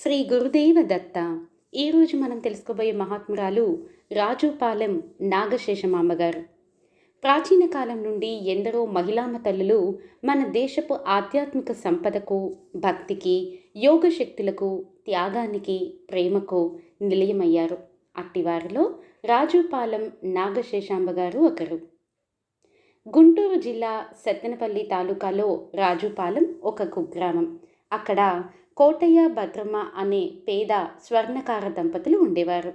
శ్రీ గురుదేవ దత్త ఈరోజు మనం తెలుసుకోబోయే మహాత్మురాలు రాజుపాలెం నాగశేషమాంబ గారు ప్రాచీన కాలం నుండి ఎందరో మహిళామ తల్లులు మన దేశపు ఆధ్యాత్మిక సంపదకు భక్తికి యోగ శక్తులకు త్యాగానికి ప్రేమకు నిలయమయ్యారు. అట్టివారిలో రాజుపాలెం నాగశేషాంబ గారు ఒకరు. గుంటూరు జిల్లా సత్తెనపల్లి తాలూకాలో రాజుపాలెం ఒక కుగ్రామం. అక్కడ కోటయ్య భద్రమ్మ అనే పేద స్వర్ణకార దంపతులు ఉండేవారు.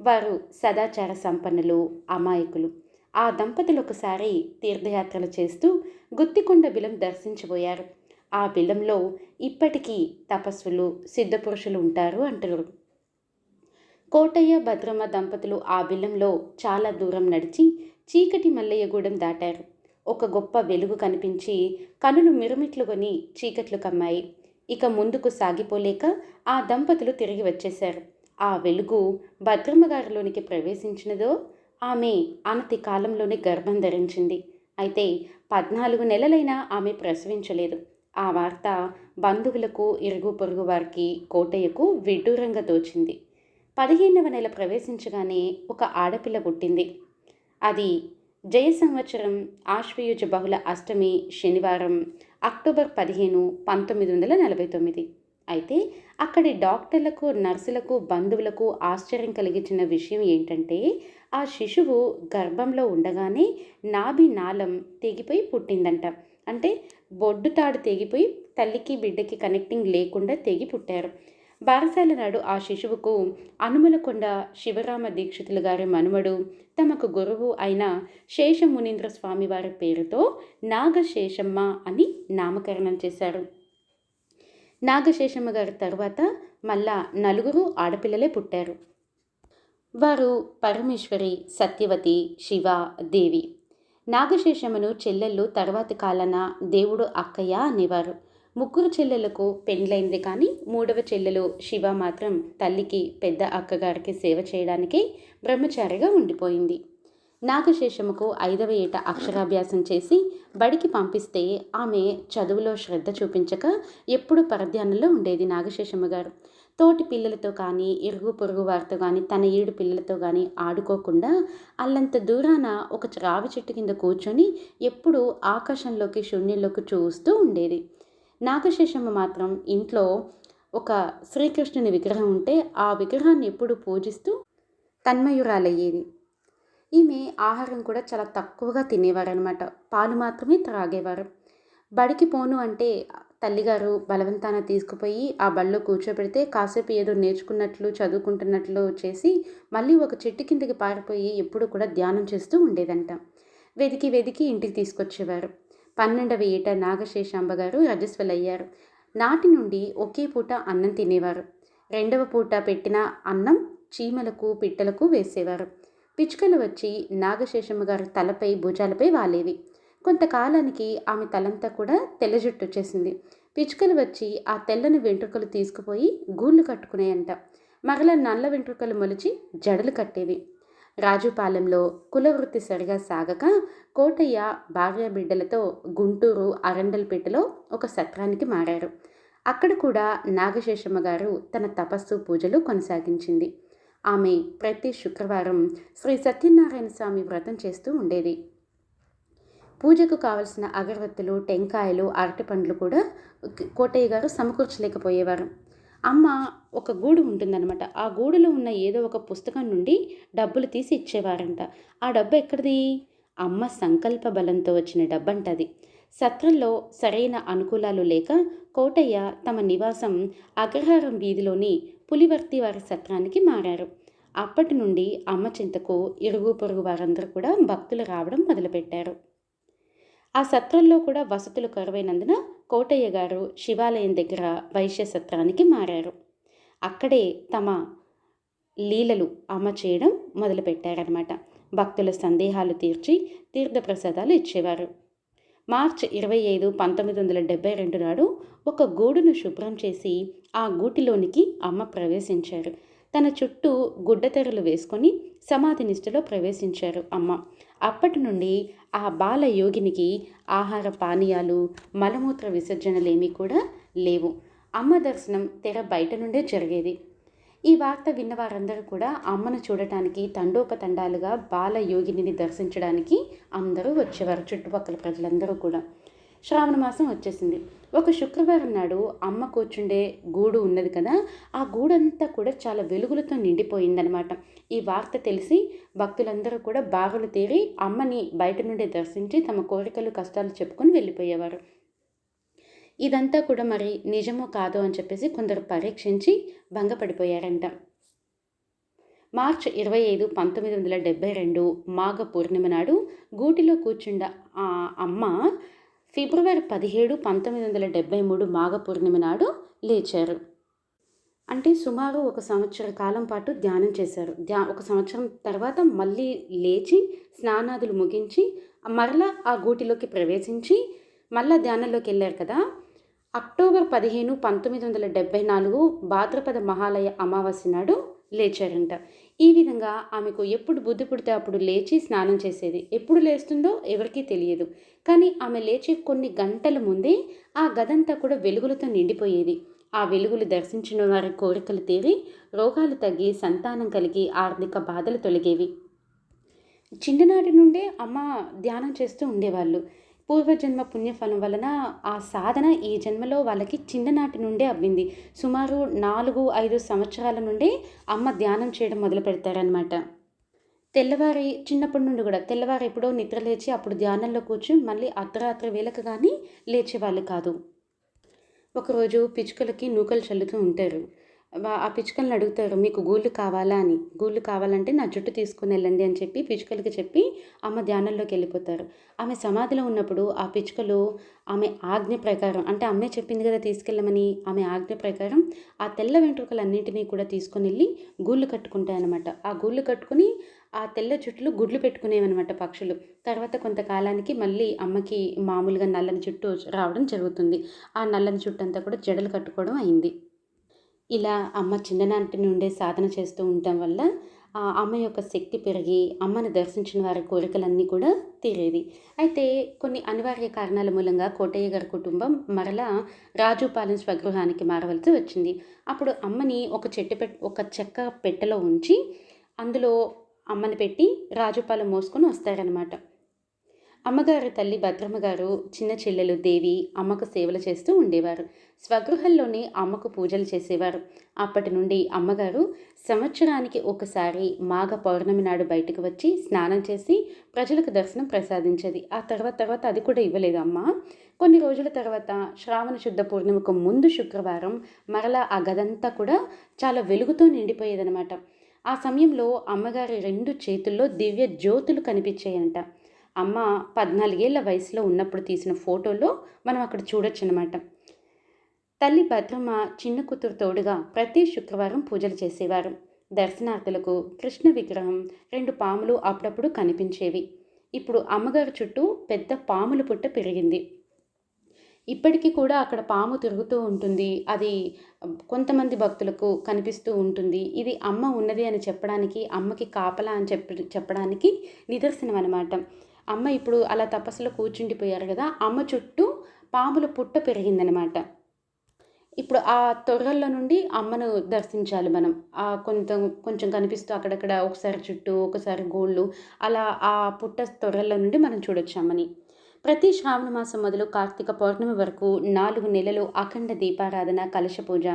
వారు సదాచార సంపన్నులు అమాయకులు. ఆ దంపతులు ఒకసారి తీర్థయాత్రలు చేస్తూ గుత్తికొండ బిలం దర్శించబోయారు. ఆ బిలంలో ఇప్పటికీ తపస్సులు సిద్ధపురుషులు ఉంటారు అంటారు కోటయ్య భద్రమ్మ దంపతులు ఆ బిల్లంలో చాలా దూరం నడిచి చీకటి మల్లయ్యగూడెం దాటారు. ఒక గొప్ప వెలుగు కనిపించి కనులు మిరుమిట్లుగొని చీకట్లు కమ్మాయి. ఇక ముందుకు సాగిపోలేక ఆ దంపతులు తిరిగి వచ్చేశారు. ఆ వెలుగు భద్రమ్మగారిలోనికి ప్రవేశించినదో ఆమె అనతి కాలంలోనే గర్భం ధరించింది. అయితే పద్నాలుగు నెలలైనా ఆమె ప్రసవించలేదు. ఆ వార్త బంధువులకు ఇరుగు పొరుగు వారికి కోటయ్యకు విడ్డూరంగా తోచింది. పదిహేనవ నెల ప్రవేశించగానే ఒక ఆడపిల్ల పుట్టింది. అది జయ సంవత్సరం ఆశ్వయుజ బహుళ అష్టమి శనివారం అక్టోబర్ పదిహేను పంతొమ్మిది వందల నలభై తొమ్మిది. అయితే అక్కడి డాక్టర్లకు నర్సులకు బంధువులకు ఆశ్చర్యం కలిగించిన విషయం ఏంటంటే ఆ శిశువు గర్భంలో ఉండగానే నాభి నాళం తెగిపోయి పుట్టిందంట. అంటే బొడ్డు తాడు తెగిపోయి తల్లికి బిడ్డకి కనెక్టింగ్ లేకుండా తెగి పుట్టారు. బారసాల నాడు ఆ శిశువుకు అనుమలకొండ శివరామ దీక్షితులు గారి మనుమడు తమకు గురువు అయిన శేషమునీంద్ర స్వామి వారి పేరుతో నాగశేషమ్మ అని నామకరణం చేశారు. నాగశేషమ్మ గారి తర్వాత మళ్ళా నలుగురు ఆడపిల్లలే పుట్టారు. వారు పరమేశ్వరి సత్యవతి శివ దేవి. నాగశేషమ్మను చెల్లెళ్ళు తర్వాతి కాలన దేవుడు అక్కయ్య అనేవారు. ముగ్గురు చెల్లెలకు పెండ్లైంది కానీ మూడవ చెల్లెలు శివ మాత్రం తల్లికి పెద్ద అక్కగారికి సేవ చేయడానికి బ్రహ్మచారిగా ఉండిపోయింది. నాగశేషముకు ఐదవ ఏట అక్షరాభ్యాసం చేసి బడికి పంపిస్తే ఆమె చదువులో శ్రద్ధ చూపించక ఎప్పుడూ పరధ్యానంలో ఉండేది నాగశేషమ్మ గారు తోటి పిల్లలతో కానీ ఇరుగు పొరుగు వారితో కానీ తన ఏడు పిల్లలతో కానీ ఆడుకోకుండా అల్లంత దూరాన ఒక రావి చెట్టు కింద కూర్చొని ఎప్పుడూ ఆకాశంలోకి శూన్యంలోకి చూస్తూ ఉండేది. నాగశేషమ్మ మాత్రం ఇంట్లో ఒక శ్రీకృష్ణుని విగ్రహం ఉంటే ఆ విగ్రహాన్ని ఎప్పుడు పూజిస్తూ తన్మయురాలయ్యేది. ఈమె ఆహారం కూడా చాలా తక్కువగా తినేవారు అనమాట పాలు మాత్రమే త్రాగేవారు. బడికి పోను అంటే తల్లిగారు బలవంతాన తీసుకుపోయి ఆ బడిలో కూర్చోబెడితే కాసేపు ఏదో నేర్చుకున్నట్లు చదువుకుంటున్నట్లు చేసి మళ్ళీ ఒక చెట్టు కిందకి పారిపోయి ఎప్పుడు కూడా ధ్యానం చేస్తూ ఉండేదంట. వెదికి వెదికి ఇంటికి తీసుకొచ్చేవారు. పన్నెండవ ఏట నాగశేషాంబ గారు రజస్వలయ్యారు నాటి నుండి ఒకే పూట అన్నం తినేవారు. రెండవ పూట పెట్టిన అన్నం చీమలకు పిట్టలకు వేసేవారు. పిచ్చుకలు వచ్చి నాగశేషమ్మ గారు తలపై భుజాలపై వాలేవి. కొంతకాలానికి ఆమె తలంతా కూడా తెల్ల జుట్టు వచ్చేసింది. పిచ్చుకలు వచ్చి ఆ తెల్లని వెంట్రుకలు తీసుకుపోయి గూళ్ళు కట్టుకునేయంట. మరల నల్ల వెంట్రుకలు మొలిచి జడలు కట్టేవి. రాజుపాలెంలో కులవృత్తి సరిగా సాగక కోటయ్య భార్య బిడ్డలతో గుంటూరు అరండల్పేటలో ఒక సత్రానికి మారారు. అక్కడ కూడా నాగశేషమ్మ గారు తన తపస్సు పూజలు కొనసాగించింది. ఆమె ప్రతి శుక్రవారం శ్రీ సత్యనారాయణ స్వామి వ్రతం చేస్తూ ఉండేది. పూజకు కావలసిన అగరవత్తులు టెంకాయలు అరటిపండ్లు కూడా కోటయ్య గారు సమకూర్చలేకపోయేవారు. అమ్మ ఒక గూడు ఉంటుందన్నమాట. ఆ గూడులో ఉన్న ఏదో ఒక పుస్తకం నుండి డబ్బులు తీసి ఇచ్చేవారంట. ఆ డబ్బు ఎక్కడిది? అమ్మ సంకల్ప బలంతో వచ్చిన డబ్బంటది. సత్రంలో సరైన అనుకూలాలు లేక కోటయ్య తమ నివాసం అగ్రహారం వీధిలోని పులివర్తి వారి సత్రానికి మారారు. అప్పటి నుండి అమ్మ చింతకు ఇరుగు పొరుగు వారందరూ కూడా భక్తులు రావడం మొదలుపెట్టారు. ఆ సత్రంలో కూడా వసతులు కరువైనందున కోటయ్య గారు శివాలయం దగ్గర వైశ్య సత్రానికి మారారు. అక్కడే తమ లీలలు అమ్మ చేయడం మొదలుపెట్టారనమాట భక్తుల సందేహాలు తీర్చి తీర్థప్రసాదాలు ఇచ్చేవారు. మార్చ్ ఇరవై ఐదు పంతొమ్మిది వందల డెబ్బై రెండు నాడు ఒక గూడును శుభ్రం చేసి ఆ గూటిలోనికి అమ్మ ప్రవేశించారు. తన చుట్టూ గుడ్డతెరలు వేసుకొని సమాధి నిష్టలో ప్రవేశించారు అమ్మ. అప్పటి నుండి ఆ బాల యోగినికి ఆహార పానీయాలు మలమూత్ర విసర్జనలేమీ కూడా లేవు. అమ్మ దర్శనం తెర బయట నుండే జరిగేది. ఈ వార్త విన్న వారందరూ కూడా అమ్మను చూడటానికి తండోపతండాలుగా బాల యోగిని దర్శించడానికి అందరూ వచ్చేవారు చుట్టుపక్కల ప్రజలందరూ కూడా. శ్రావణ మాసం వచ్చేసింది. ఒక శుక్రవారం నాడు అమ్మ కూర్చుండే గూడు ఉన్నది కదా ఆ గూడంతా కూడా చాలా వెలుగులతో నిండిపోయిందనమాట ఈ వార్త తెలిసి భక్తులందరూ కూడా బాగులు తీరి అమ్మని బయట నుండి దర్శించి తమ కోరికలు కష్టాలు చెప్పుకొని వెళ్ళిపోయేవారు. ఇదంతా కూడా మరి నిజమో కాదో అని చెప్పేసి కొందరు పరీక్షించి భంగపడిపోయారంట. మార్చ్ ఇరవై ఐదు పంతొమ్మిది వందల డెబ్బై రెండు మాఘ పూర్ణిమ నాడు గూటిలో కూర్చుండ ఆ అమ్మ ఫిబ్రవరి పదిహేడు పంతొమ్మిది వందల డెబ్బై మూడు మాఘ పూర్ణిమ నాడు లేచారు. అంటే సుమారు ఒక సంవత్సర కాలం పాటు ధ్యానం చేశారు. ధ్యా ఒక సంవత్సరం తర్వాత మళ్ళీ లేచి స్నానాదులు ముగించి మరలా ఆ గూటిలోకి ప్రవేశించి మళ్ళా ధ్యానంలోకి వెళ్ళారు కదా. అక్టోబర్ పదిహేను పంతొమ్మిది వందల డెబ్బై నాలుగు భాద్రపద మహాలయ అమావాస్య నాడు లేచారంట. ఈ విధంగా ఆమెకు ఎప్పుడు బుద్ధి పుడితే అప్పుడు లేచి స్నానం చేసేది. ఎప్పుడు లేస్తుందో ఎవరికీ తెలియదు. కానీ ఆమె లేచి కొన్ని గంటల ముందే ఆ గదంతా కూడా వెలుగులతో నిండిపోయేది. ఆ వెలుగులు దర్శించిన వారి కోరికలు తీరి రోగాలు తగ్గి సంతానం కలిగి ఆర్థిక బాధలు తొలగేవి. చిన్ననాటి నుండే అమ్మ ధ్యానం చేస్తూ ఉండేవాళ్ళు. పూర్వజన్మ పుణ్యఫలం వలన ఆ సాధన ఈ జన్మలో వాళ్ళకి చిన్ననాటి నుండే అవ్వింది సుమారు నాలుగు ఐదు సంవత్సరాల నుండి అమ్మ ధ్యానం చేయడం మొదలు పెడతారనమాట తెల్లవారి చిన్నప్పటి నుండి కూడా తెల్లవారు ఎప్పుడో నిద్ర లేచి అప్పుడు ధ్యానంలో కూర్చుని మళ్ళీ అర్ధరాత్రి వేళకు కానీ లేచేవాళ్ళు కాదు. ఒకరోజు పిచ్చుకలకి నూకలు చల్లుతూ ఉంటారు. ఆ పిచ్చుకలను అడుగుతారు మీకు గూళ్ళు కావాలా అని. గూళ్ళు కావాలంటే నా జుట్టు తీసుకుని వెళ్ళండి అని చెప్పి పిచ్చుకలకి చెప్పి అమ్మ ధ్యానంలోకి వెళ్ళిపోతారు. ఆమె సమాధిలో ఉన్నప్పుడు ఆ పిచ్చుకలు ఆమె ఆజ్ఞ ప్రకారం అంటే అమ్మే చెప్పింది కదా తీసుకెళ్ళమని ఆమె ఆజ్ఞ ప్రకారం ఆ తెల్ల వెంట్రుకలన్నింటినీ కూడా తీసుకొని వెళ్ళి గూళ్ళు కట్టుకుంటాయన్నమాట. ఆ గూళ్ళు కట్టుకుని ఆ తెల్ల జుట్టులు గుడ్లు పెట్టుకునేవన్నమాట పక్షులు. తర్వాత కొంతకాలానికి మళ్ళీ అమ్మకి మామూలుగా నల్లని జుట్టు రావడం జరుగుతుంది. ఆ నల్లని జుట్టు అంతా కూడా జడలు కట్టుకోవడం అయింది. ఇలా అమ్మ చిన్ననాటి నుండే సాధన చేస్తూ ఉండటం వల్ల ఆ అమ్మ యొక్క శక్తి పెరిగి అమ్మను దర్శించిన వారి కోరికలన్నీ కూడా తీరేది. అయితే కొన్ని అనివార్య కారణాల మూలంగా కోటయ్య గారి కుటుంబం మరలా రాజుపాలెం స్వగృహానికి మారవలసి వచ్చింది. అప్పుడు అమ్మని ఒక చెట్టు పెట్ ఒక చెక్క పెట్టెలో ఉంచి అందులో అమ్మని పెట్టి రాజుపాలెం మోసుకొని వస్తారనమాట అమ్మగారి తల్లి భద్రమ్మ గారు చిన్న చెల్లెలు దేవి అమ్మకు సేవలు చేస్తూ ఉండేవారు. స్వగృహంలోనే అమ్మకు పూజలు చేసేవారు. అప్పటి నుండి అమ్మగారు సంవత్సరానికి ఒకసారి మాఘ పౌర్ణమి నాడు బయటకు వచ్చి స్నానం చేసి ప్రజలకు దర్శనం ప్రసాదించేది. ఆ తర్వాత తర్వాత అది కూడా ఇవ్వలేదు అమ్మ. కొన్ని రోజుల తర్వాత శ్రావణ శుద్ధ పూర్ణిమకు ముందు శుక్రవారం మరలా ఆ గదంతా కూడా చాలా వెలుగుతో నిండిపోయేదనమాట ఆ సమయంలో అమ్మగారి రెండు చేతుల్లో దివ్య జ్యోతులు కనిపించాయంట. అమ్మ పద్నాలుగేళ్ళ వయసులో ఉన్నప్పుడు తీసిన ఫోటోలో మనం అక్కడ చూడొచ్చు అనమాట తల్లి భద్రమ్మ చిన్న కూతురు తోడుగా ప్రతి శుక్రవారం పూజలు చేసేవారు. దర్శనార్థులకు కృష్ణ విగ్రహం రెండు పాములు అప్పుడప్పుడు కనిపించేవి. ఇప్పుడు అమ్మగారి చుట్టూ పెద్ద పాముల పుట్ట పెరిగింది. ఇప్పటికీ కూడా అక్కడ పాము తిరుగుతూ ఉంటుంది. అది కొంతమంది భక్తులకు కనిపిస్తూ ఉంటుంది. ఇది అమ్మ ఉన్నది అని చెప్పడానికి అమ్మకి కాపలా అని చెప్పి చెప్పడానికి నిదర్శనం అనమాట అమ్మ ఇప్పుడు అలా తపస్సులో కూర్చుండిపోయారు కదా అమ్మ చుట్టూ పాముల పుట్ట పెరిగిందనమాట ఇప్పుడు ఆ తొర్రల్లో నుండి అమ్మను దర్శించాలి మనం. ఆ కొంత కొంచెం కనిపిస్తూ అక్కడక్కడ ఒకసారి చుట్టూ ఒకసారి గోళ్ళు అలా ఆ పుట్ట తొర్రల్లో నుండి మనం చూడొచ్చు అమ్మని. ప్రతి శ్రావణ మాసం మొదలు కార్తీక పౌర్ణమి వరకు నాలుగు నెలలు అఖండ దీపారాధన కలశ పూజ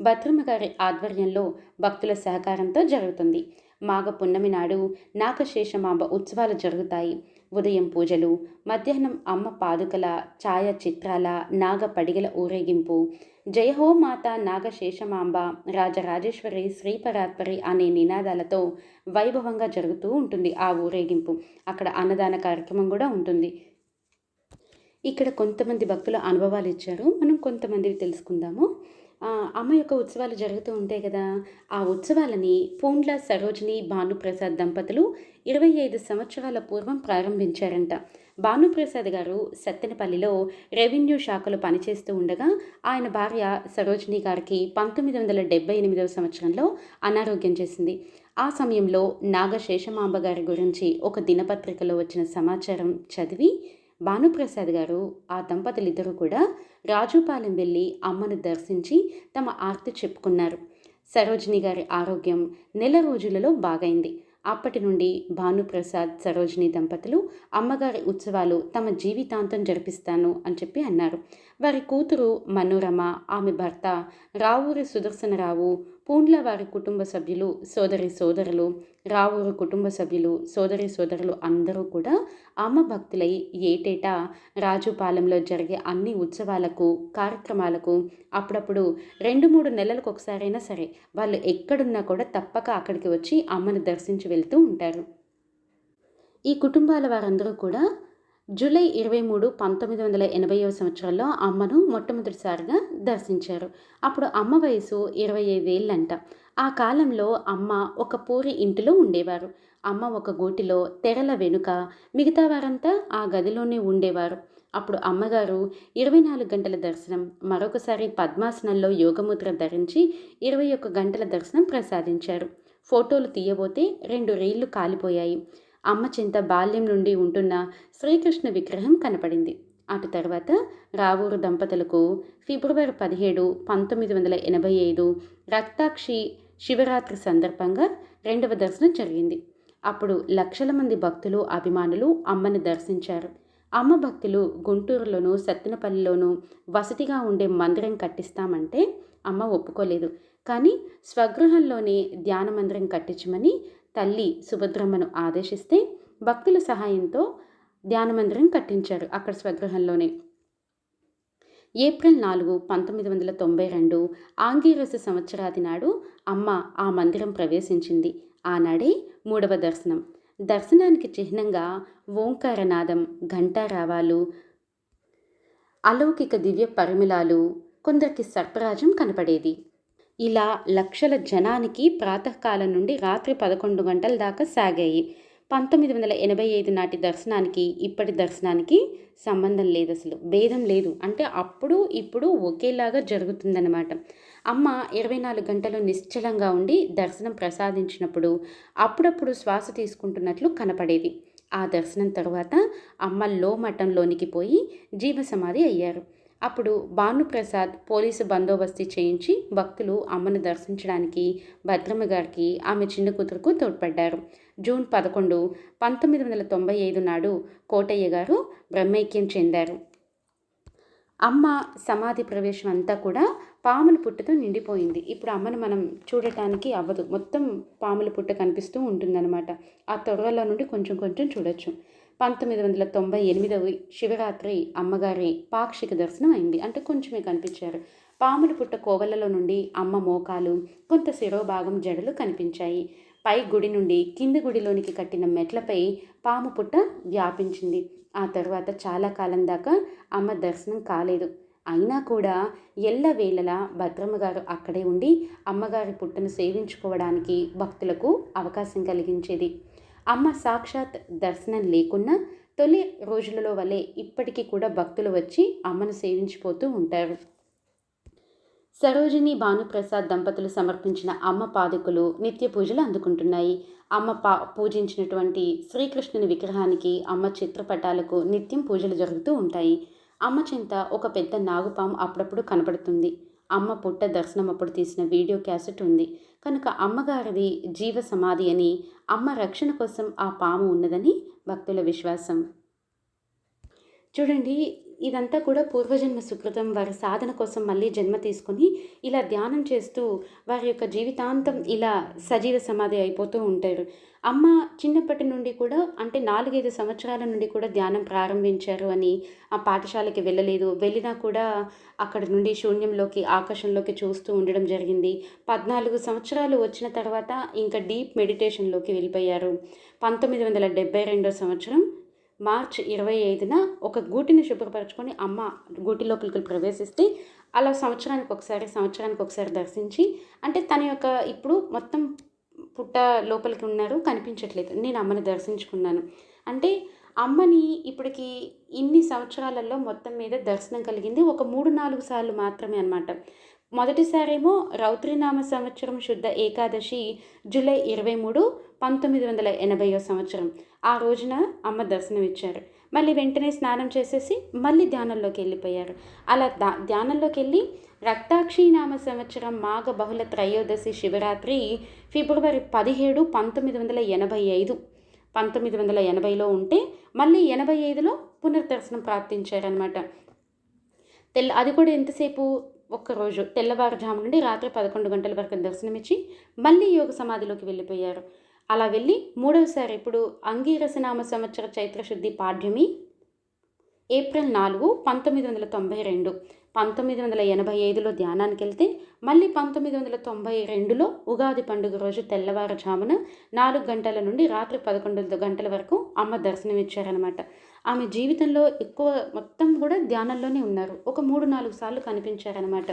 భద్రమ్మ గారి ఆధ్వర్యంలో భక్తుల సహకారంతో జరుగుతుంది. మాఘ పున్నమి నాడు నాగశేషమాంబ ఉత్సవాలు జరుగుతాయి. ఉదయం పూజలు మధ్యాహ్నం అమ్మ పాదుకల ఛాయ చిత్రాల నాగ పడిగల ఊరేగింపు జయహో మాత నాగశేషమాంబ రాజరాజేశ్వరి శ్రీపరాత్పరి అనే నినాదాలతో వైభవంగా జరుగుతూ ఉంటుంది ఆ ఊరేగింపు. అక్కడ అన్నదాన కార్యక్రమం కూడా ఉంటుంది. ఇక్కడ కొంతమంది భక్తుల అనుభవాలు ఇచ్చారు. మనం కొంతమందివి తెలుసుకుందాము. అమ్మ యొక్క ఉత్సవాలు జరుగుతూ ఉంటాయి కదా. ఆ ఉత్సవాలని పూండ్ల సరోజిని భానుప్రసాద్ దంపతులు ఇరవై ఐదు సంవత్సరాల పూర్వం ప్రారంభించారంట. భానుప్రసాద్ గారు సత్తెనపల్లిలో రెవెన్యూ శాఖలో పనిచేస్తూ ఉండగా ఆయన భార్య సరోజిని గారికి పంతొమ్మిది వందల డెబ్బై ఎనిమిదవ సంవత్సరంలో అనారోగ్యం చేసింది. ఆ సమయంలో నాగశేషమాంబ గారి గురించి ఒక దినపత్రికలో వచ్చిన సమాచారం చదివి భానుప్రసాద్ గారు ఆ దంపతులిద్దరూ కూడా రాజుపాలెం వెళ్ళి అమ్మను దర్శించి తమ ఆర్తి చెప్పుకున్నారు. సరోజిని గారి ఆరోగ్యం నెల రోజులలో బాగైంది. అప్పటి నుండి భానుప్రసాద్ సరోజిని దంపతులు అమ్మగారి ఉత్సవాలు తమ జీవితాంతం జరిపిస్తాను అని చెప్పి అన్నారు. వారి కూతురు మనోరమ ఆమె భర్త రావూరి సుదర్శనరావు పూండ్ల వారి కుటుంబ సభ్యులు సోదరి సోదరులు రావూరు కుటుంబ సభ్యులు సోదరి సోదరులు అందరూ కూడా అమ్మ భక్తులై ఏటేటా రాజుపాలెంలో జరిగే అన్ని ఉత్సవాలకు కార్యక్రమాలకు అప్పుడప్పుడు రెండు మూడు నెలలకు ఒకసారైనా సరే వాళ్ళు ఎక్కడున్నా కూడా తప్పక అక్కడికి వచ్చి అమ్మను దర్శించి వెళ్తూ ఉంటారు. ఈ కుటుంబాల వారందరూ కూడా జూలై ఇరవై మూడు పంతొమ్మిది వందల ఎనభైవ సంవత్సరంలో అమ్మను మొట్టమొదటిసారిగా దర్శించారు. అప్పుడు అమ్మ వయసు ఇరవై ఐదేళ్ళంట. ఆ కాలంలో అమ్మ ఒక పూరి ఇంటిలో ఉండేవారు. అమ్మ ఒక గూటిలో తెరల వెనుక మిగతా వారంతా ఆ గదిలోనే ఉండేవారు. అప్పుడు అమ్మగారు ఇరవై నాలుగు గంటల దర్శనం మరొకసారి పద్మాసనంలో యోగముద్ర ధరించి ఇరవై ఒక్క గంటల దర్శనం ప్రసాదించారు. ఫోటోలు తీయబోతే రెండు రీళ్ళు కాలిపోయాయి. అమ్మ చింత బాల్యం నుండి ఉంటున్న శ్రీకృష్ణ విగ్రహం కనపడింది. అటు తర్వాత రావూరు దంపతులకు ఫిబ్రవరి పదిహేడు పంతొమ్మిది వందల ఎనభై ఐదు రక్తాక్షి శివరాత్రి సందర్భంగా రెండవ దర్శనం జరిగింది. అప్పుడు లక్షల మంది భక్తులు అభిమానులు అమ్మని దర్శించారు. అమ్మ భక్తులు గుంటూరులోను సత్తెనపల్లిలోనూ వసతిగా ఉండే మందిరం కట్టిస్తామంటే అమ్మ ఒప్పుకోలేదు. కానీ స్వగృహంలోనే ధ్యాన మందిరం కట్టించమని తల్లి సుభద్రమ్మను ఆదేశిస్తే భక్తుల సహాయంతో ధ్యాన మందిరం కట్టించారు అక్కడ స్వగృహంలోనే. ఏప్రిల్ నాలుగు పంతొమ్మిది వందల తొంభై రెండు ఆంగీరస సంవత్సరాది నాడు అమ్మ ఆ మందిరం ప్రవేశించింది. ఆనాడే మూడవ దర్శనం. దర్శనానికి చిహ్నంగా ఓంకారనాదం ఘంటారావాలు అలౌకిక దివ్య పరిమళాలు కొందరికి సర్పరాజం కనపడేది. ఇలా లక్షల జనానికి ప్రాతకాలం నుండి రాత్రి పదకొండు గంటల దాకా సాగాయి. పంతొమ్మిది వందల ఎనభై ఐదు నాటి దర్శనానికి ఇప్పటి దర్శనానికి సంబంధం లేదు అసలు. భేదం లేదు. అంటే అప్పుడు ఇప్పుడు ఒకేలాగా జరుగుతుందన్నమాట. అమ్మ ఇరవై నాలుగు గంటలు నిశ్చలంగా ఉండి దర్శనం ప్రసాదించినప్పుడు అప్పుడప్పుడు శ్వాస తీసుకుంటున్నట్లు కనపడేది. ఆ దర్శనం తర్వాత అమ్మ లో మఠంలోనికి పోయి జీవసమాధి అయ్యారు. అప్పుడు భానుప్రసాద్ పోలీసు బందోబస్తు చేయించి భక్తులు అమ్మను దర్శించడానికి భద్రమ్మ గారికి ఆమె చిన్న కూతురుకు తోడ్పడ్డారు. జూన్ పదకొండు పంతొమ్మిది వందల తొంభై ఐదు నాడు కోటయ్య గారు బ్రహ్మైక్యం చెందారు. అమ్మ సమాధి ప్రవేశం అంతా కూడా పాముల పుట్టతో నిండిపోయింది. ఇప్పుడు అమ్మను మనం చూడటానికి అవ్వదు. మొత్తం పాముల పుట్ట కనిపిస్తూ ఉంటుందన్నమాట. ఆ తొడవలో నుండి కొంచెం కొంచెం చూడొచ్చు. పంతొమ్మిది వందల తొంభై ఎనిమిదవ శివరాత్రి అమ్మగారి పాక్షిక దర్శనం అయింది. అంటే కొంచెమే కనిపించారు. పాముల పుట్ట కోవలలో నుండి అమ్మ మోకాలు కొంత శిరోభాగం జడలు కనిపించాయి. పై గుడి నుండి కింది గుడిలోనికి కట్టిన మెట్లపై పాము పుట్ట వ్యాపించింది. ఆ తర్వాత చాలా కాలం దాకా అమ్మ దర్శనం కాలేదు. అయినా కూడా ఎల్లవేళలా భద్రమ్మ గారు అక్కడే ఉండి అమ్మగారి పుట్టను సేవించుకోవడానికి భక్తులకు అవకాశం కలిగించేది. అమ్మ సాక్షాత్ దర్శనం లేకున్నా తొలి రోజులలో వలె ఇప్పటికీ కూడా భక్తులు వచ్చి అమ్మను సేవించిపోతూ ఉంటారు. సరోజిని భానుప్రసాద్ దంపతులు సమర్పించిన అమ్మ పాదుకలు నిత్య పూజలు అందుకుంటున్నాయి. అమ్మ పా పూజించినటువంటి శ్రీకృష్ణుని విగ్రహానికి అమ్మ చిత్రపటాలకు నిత్యం పూజలు జరుగుతూ ఉంటాయి. అమ్మ చింత ఒక పెద్ద నాగుపాము అప్పుడప్పుడు కనబడుతుంది అమ్మ పుట్ట దర్శనం అప్పుడు తీసిన వీడియో క్యాసెట్ ఉంది. కనుక అమ్మగారిది జీవ సమాధి అని అమ్మ రక్షణ కోసం ఆ పాము ఉన్నదని భక్తుల విశ్వాసం. చూడండి ఇదంతా కూడా పూర్వజన్మ సుకృతం. వారి సాధన కోసం మళ్ళీ జన్మ తీసుకొని ఇలా ధ్యానం చేస్తూ వారి యొక్క జీవితాంతం ఇలా సజీవ సమాధి అయిపోతూ ఉంటారు. అమ్మ చిన్నప్పటి నుండి కూడా అంటే నాలుగైదు సంవత్సరాల నుండి కూడా ధ్యానం ప్రారంభించారు అని ఆ పాఠశాలకి వెళ్ళలేదు. వెళ్ళినా కూడా అక్కడ నుండి శూన్యంలోకి ఆకాశంలోకి చూస్తూ ఉండడం జరిగింది. పద్నాలుగు సంవత్సరాలు వచ్చిన తర్వాత ఇంకా డీప్ మెడిటేషన్లోకి వెళ్ళిపోయారు. పంతొమ్మిది వందల డెబ్బై రెండో సంవత్సరం మార్చ్ ఇరవై ఐదున ఒక గూటిని శుభ్రపరచుకొని అమ్మ గూటి లోపలికి ప్రవేశిస్తే అలా సంవత్సరానికి ఒకసారి సంవత్సరానికి ఒకసారి దర్శించి అంటే తన యొక్క ఇప్పుడు మొత్తం పుట్ట లోపలికి ఉన్నారు కనిపించట్లేదు. నేను అమ్మని దర్శించుకున్నాను. అంటే అమ్మని ఇప్పటికి ఇన్ని సంవత్సరాలలో మొత్తం మీద దర్శనం కలిగింది ఒక మూడు నాలుగు సార్లు మాత్రమే అనమాట మొదటిసారేమో రౌద్రినామ సంవత్సరం శుద్ధ ఏకాదశి జూలై ఇరవై మూడు పంతొమ్మిది వందల ఎనభైవ సంవత్సరం. ఆ రోజున అమ్మ దర్శనం ఇచ్చారు మళ్ళీ వెంటనే స్నానం చేసేసి మళ్ళీ ధ్యానంలోకి వెళ్ళిపోయారు. అలా దా ధ్యానంలోకి వెళ్ళి రక్తాక్షి నామ సంవత్సరం మాఘ బహుళ త్రయోదశి శివరాత్రి ఫిబ్రవరి పదిహేడు పంతొమ్మిది వందల ఎనభై ఐదు. పంతొమ్మిది వందల ఎనభైలో ఉంటే మళ్ళీ ఎనభై ఐదులో పునర్దర్శనం ప్రార్థించారనమాట తెల్ల అది కూడా ఎంతసేపు? ఒక్కరోజు తెల్లవారుజాము నుండి రాత్రి పదకొండు గంటల వరకు దర్శనమిచ్చి మళ్ళీ యోగ సమాధిలోకి వెళ్ళిపోయారు. అలా వెళ్ళి మూడవసారి ఇప్పుడు అంగీరసనామ సంవత్సర చైత్రశుద్ధి పాడ్యమి ఏప్రిల్ నాలుగు పంతొమ్మిది వందల తొంభై రెండు. పంతొమ్మిది వందల ఎనభై ఐదులో ధ్యానానికి వెళ్తే మళ్ళీ పంతొమ్మిది వందల తొంభై రెండులో ఉగాది పండుగ రోజు తెల్లవారుజామున నాలుగు గంటల నుండి రాత్రి పదకొండు గంటల వరకు అమ్మ దర్శనం ఇచ్చారనమాట ఆమె జీవితంలో ఎక్కువ మొత్తం కూడా ధ్యానంలోనే ఉన్నారు. ఒక మూడు నాలుగు సార్లు కనిపించారనమాట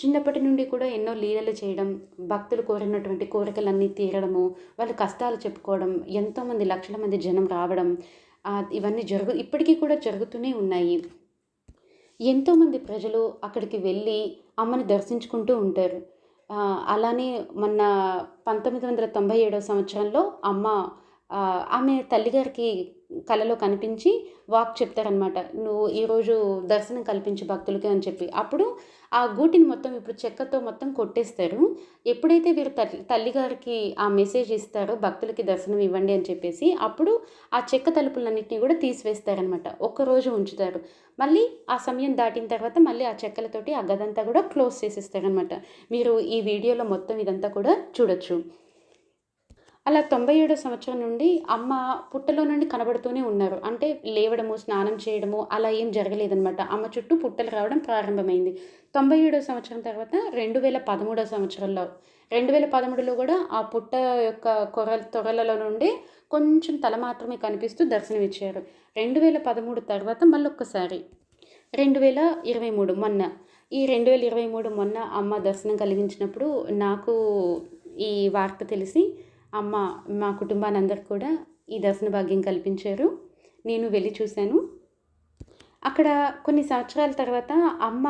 చిన్నప్పటి నుండి కూడా ఎన్నో లీలలు చేయడం భక్తులు కోరినటువంటి కోరికలన్నీ తీరడము వాళ్ళ కష్టాలు చెప్పుకోవడం ఎంతోమంది లక్షల మంది జనం రావడం ఇవన్నీ జరుగు ఇప్పటికీ కూడా జరుగుతూనే ఉన్నాయి. ఎంతోమంది ప్రజలు అక్కడికి వెళ్ళి అమ్మని దర్శించుకుంటూ ఉంటారు. అలానే మొన్న పంతొమ్మిది వందల తొంభై ఏడవ సంవత్సరంలో అమ్మ ఆమె తల్లిగారికి కళలో కనిపించి వాక్ చెప్తారనమాట నువ్వు ఈరోజు దర్శనం కల్పించి భక్తులకి అని చెప్పి. అప్పుడు ఆ గూటిని మొత్తం ఇప్పుడు చెక్కతో మొత్తం కొట్టేస్తారు. ఎప్పుడైతే వీరు తల్లి తల్లిగారికి ఆ మెసేజ్ ఇస్తారో భక్తులకి దర్శనం ఇవ్వండి అని చెప్పేసి అప్పుడు ఆ చెక్క తలుపులన్నింటినీ కూడా తీసివేస్తారనమాట ఒక్కరోజు ఉంచుతారు. మళ్ళీ ఆ సమయం దాటిన తర్వాత మళ్ళీ ఆ చెక్కలతోటి ఆ గదంతా కూడా క్లోజ్ చేసేస్తారనమాట మీరు ఈ వీడియోలో మొత్తం ఇదంతా కూడా చూడొచ్చు. అలా తొంభై ఏడో సంవత్సరం నుండి అమ్మ పుట్టలో నుండి కనబడుతూనే ఉన్నారు. అంటే లేవడము స్నానం చేయడము అలా ఏం జరగలేదనమాట అమ్మ చుట్టూ పుట్టలు రావడం ప్రారంభమైంది. తొంభై ఏడో సంవత్సరం తర్వాత రెండు వేల పదమూడో సంవత్సరంలో రెండు వేల పదమూడులో కూడా ఆ పుట్ట యొక్క కొర తొరలలో నుండి కొంచెం తల మాత్రమే కనిపిస్తూ దర్శనం ఇచ్చారు రెండు వేల పదమూడు తర్వాత మళ్ళీ ఒక్కసారి రెండు వేల ఇరవై మూడు మొన్న. ఈ రెండు వేల ఇరవై మూడు మొన్న అమ్మ దర్శనం కలిగించినప్పుడు నాకు ఈ వార్త తెలిసి అమ్మ మా కుటుంబాన్ని అందరికి కూడా ఈ దర్శన భాగ్యం కల్పించారు. నేను వెళ్ళి చూశాను. అక్కడ కొన్ని సంవత్సరాల తర్వాత అమ్మ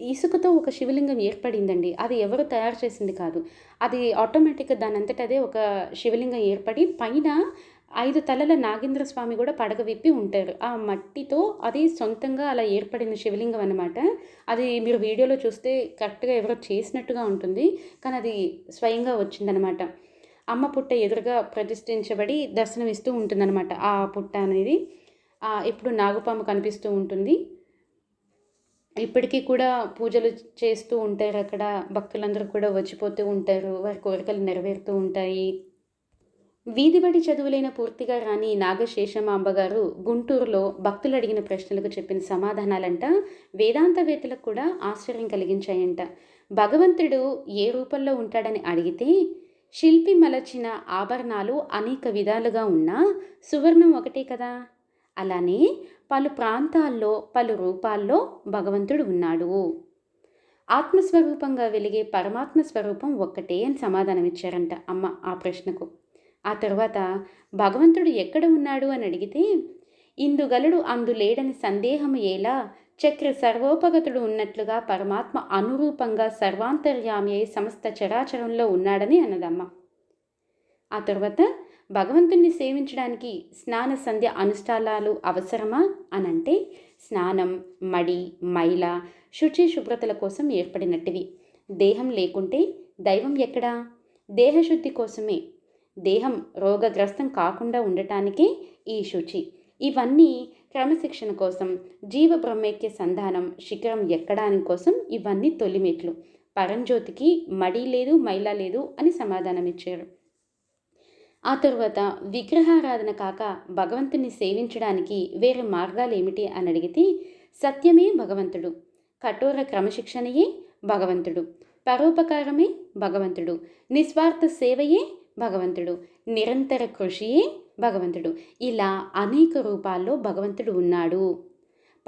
ఇసుకతో ఒక శివలింగం ఏర్పడిందండి. అది ఎవరు తయారు చేసింది కాదు. అది ఆటోమేటిక్గా దాని అంతటదే ఒక శివలింగం ఏర్పడి పైన ఐదు తలల నాగేంద్ర స్వామి కూడా పడగ విప్పి ఉంటారు. ఆ మట్టితో అది సొంతంగా అలా ఏర్పడిన శివలింగం అనమాట అది మీరు వీడియోలో చూస్తే కరెక్ట్గా ఎవరో చేసినట్టుగా ఉంటుంది. కానీ అది స్వయంగా వచ్చిందనమాట అమ్మ పుట్ట ఎదురుగా ప్రతిష్ఠించబడి దర్శనమిస్తూ ఉంటుందన్నమాట. ఆ పుట్ట అనేది ఇప్పుడు నాగుపాము కనిపిస్తూ ఉంటుంది. ఇప్పటికీ కూడా పూజలు చేస్తూ ఉంటారు అక్కడ. భక్తులందరూ కూడా వచ్చిపోతూ ఉంటారు. వారి కోరికలు నెరవేరుతూ ఉంటాయి. వీధిబడి చదువులైన పూర్తిగా రాని నాగశేషమాంబ గారు గుంటూరులో భక్తులు అడిగిన ప్రశ్నలకు చెప్పిన సమాధానాలంట వేదాంతవేత్తలకు కూడా ఆశ్చర్యం కలిగించాయంట. భగవంతుడు ఏ రూపంలో ఉంటాడని అడిగితే శిల్పి మలచిన ఆభరణాలు అనేక విధాలుగా ఉన్నా సువర్ణం ఒకటే కదా. అలానే పలు ప్రాంతాల్లో పలు రూపాల్లో భగవంతుడు ఉన్నాడు. ఆత్మస్వరూపంగా వెలిగే పరమాత్మ స్వరూపం ఒక్కటే అని సమాధానం ఇచ్చారంట అమ్మ ఆ ప్రశ్నకు. ఆ తర్వాత భగవంతుడు ఎక్కడ ఉన్నాడు అని అడిగితే ఇందుగలడు అందు లేడని సందేహం ఎలా చక్ర సర్వోపగతుడు ఉన్నట్లుగా పరమాత్మ అనురూపంగా సర్వాంతర్యామి అయి సమస్త చరాచరంలో ఉన్నాడని అన్నదమ్మ. ఆ తర్వాత భగవంతుణ్ణి సేవించడానికి స్నాన సంధ్య అనుష్ఠానాలు అవసరమా అనంటే స్నానం మడి మైల శుచి శుభ్రతల కోసం ఏర్పడినట్టివి. దేహం లేకుంటే దైవం ఎక్కడా? దేహశుద్ధి కోసమే. దేహం రోగగ్రస్తం కాకుండా ఉండటానికే ఈ శుచి. ఇవన్నీ క్రమశిక్షణ కోసం జీవ బ్రహ్మైక్య సంధానం శిఖరం ఎక్కడానికి కోసం ఇవన్నీ తొలిమెట్లు. పరంజ్యోతికి మడి లేదు మైలా లేదు అని సమాధానం ఇచ్చారు ఆ తరువాత విగ్రహారాధన కాక భగవంతుని సేవించడానికి వేరే మార్గాలు ఏమిటి అని అడిగితే సత్యమే భగవంతుడు. కఠోర క్రమశిక్షణయే భగవంతుడు. పరోపకారమే భగవంతుడు. నిస్వార్థ సేవయే భగవంతుడు. నిరంతర కృషియే భగవంతుడు. ఇలా అనేక రూపాల్లో భగవంతుడు ఉన్నాడు.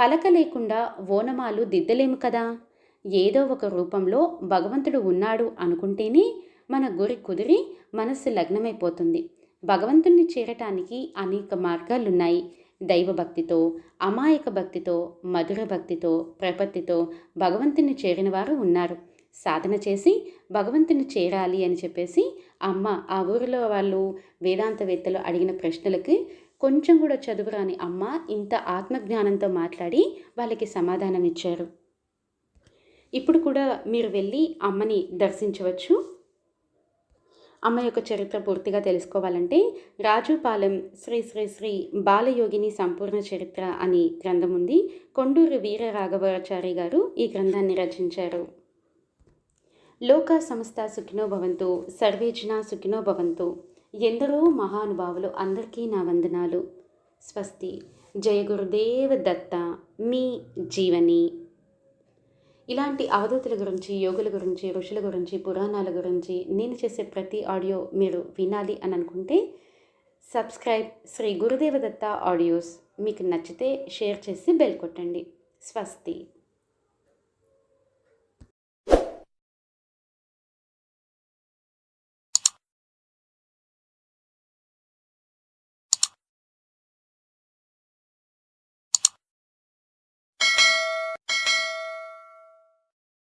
పలక లేకుండా ఓనమాలు దిద్దలేము కదా? ఏదో ఒక రూపంలో భగవంతుడు ఉన్నాడు అనుకుంటేనే మన గురి కుదిరి మనస్సు లగ్నమైపోతుంది. భగవంతుణ్ణి చేరటానికి అనేక మార్గాలున్నాయి. దైవభక్తితో అమాయక భక్తితో మధుర భక్తితో ప్రపత్తితో భగవంతుని చేరిన వారు ఉన్నారు. సాధన చేసి భగవంతుని చేరాలి అని చెప్పేసి అమ్మ ఆ ఊరిలో వాళ్ళు వేదాంతవేత్తలు అడిగిన ప్రశ్నలకి కొంచెం కూడా చదువురాని అమ్మ ఇంత ఆత్మజ్ఞానంతో మాట్లాడి వాళ్ళకి సమాధానం ఇచ్చారు. ఇప్పుడు కూడా మీరు వెళ్ళి అమ్మని దర్శించవచ్చు. అమ్మ యొక్క చరిత్ర పూర్తిగా తెలుసుకోవాలంటే రాజుపాలెం శ్రీ శ్రీ శ్రీ బాలయోగిని సంపూర్ణ చరిత్ర అని గ్రంథం ఉంది. కొండూరు వీర రాఘవాచారి గారు ఈ గ్రంథాన్ని రచించారు. లోక సంస్థ సుఖినో భవంతు సర్వేజన సుఖినో భవంతు. ఎందరో మహానుభావులు అందరికీ నా వందనాలు. స్వస్తి. జయ గురుదేవ దత్త మీ జీవని. ఇలాంటి అవధూతుల గురించి యోగుల గురించి ఋషుల గురించి పురాణాల గురించి నేను చేసే ప్రతి ఆడియో మీరు వినాలి అని అనుకుంటే సబ్స్క్రైబ్ శ్రీ గురుదేవదత్త ఆడియోస్ మీకు నచ్చితే షేర్ చేసి బెల్ కొట్టండి. స్వస్తి.